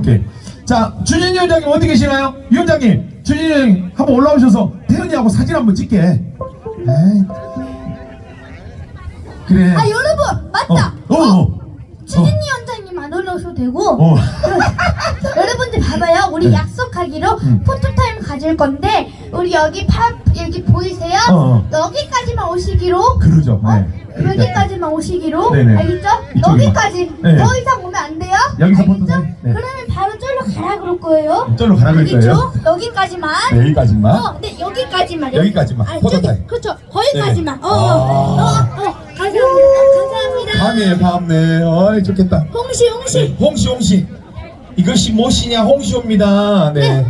오케이. 자, 주진이 위원장님 어디 계시나요? 위원장님, 주진이 위원장님 한번 올라오셔서 태연이하고 사진 한번 찍게. 에이. 그래. 아 여러분 맞다. 어, 어, 어. 추진이 원장님 안 올라오셔도 되고 어. 여러분들 봐봐요. 우리 네. 약속하기로 음. 포토타임 가질 건데 우리 여기 팝 여기 보이세요? 어, 어. 여기까지만 오시기로 그러죠. 어? 네. 여기까지만 오시기로 네네. 알겠죠? 이쪽으로만. 여기까지 네. 더 이상 오면 안 돼요? 여기서 알겠죠? 포토타임? 네. 쫄로 가라 그럴 거예요. 절로 가라 그럴 알겠죠? 거예요. 여기까지만. 네, 여기까지만. 어, 네 여기까지만. 여기까지만. 아, 포토타임. 저기, 그렇죠. 거기까지만. 네네. 어, 어, 어, 어, 감사합니다. 감사합니다. 밤에 밤네. 어이 좋겠다. 홍시, 홍시. 네, 홍시 홍시. 이것이 무엇이냐 홍시옵니다. 네.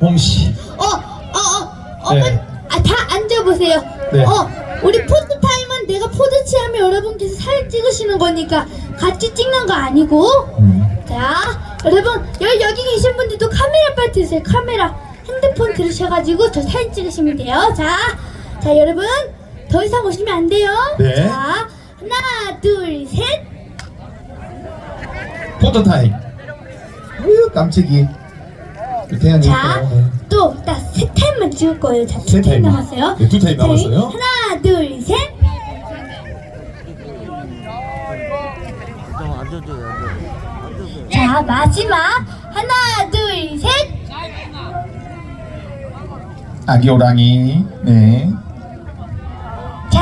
홍시. 어, 어, 어, 어머, 네. 아, 다 앉아보세요. 네. 어, 우리 포토 타임은 내가 포즈 취하면 여러분께서 사진 찍으시는 거니까 같이 찍는 거 아니고. 음. 자, 여러분, 여기, 여기 계신 분들도 카메라 빨리 드세요. 카메라. 핸드폰 들으셔가지고 저 사진 찍으시면 돼요. 자, 자, 여러분, 더 이상 오시면 안 돼요. 네. 자, 하나, 둘, 셋. 포토 타임. 으 깜찍이. 태양이. 자, 있어요. 네. 또, 딱세 타임만 찍을 거예요. 자, 세두 타임. 남았어요. 네, 두 타임 자, 남았어요. 하나, 둘, 셋. 좀. 앉아줘요. 자, 마지막. 하나, 둘, 셋. 아기 호랑이. 네.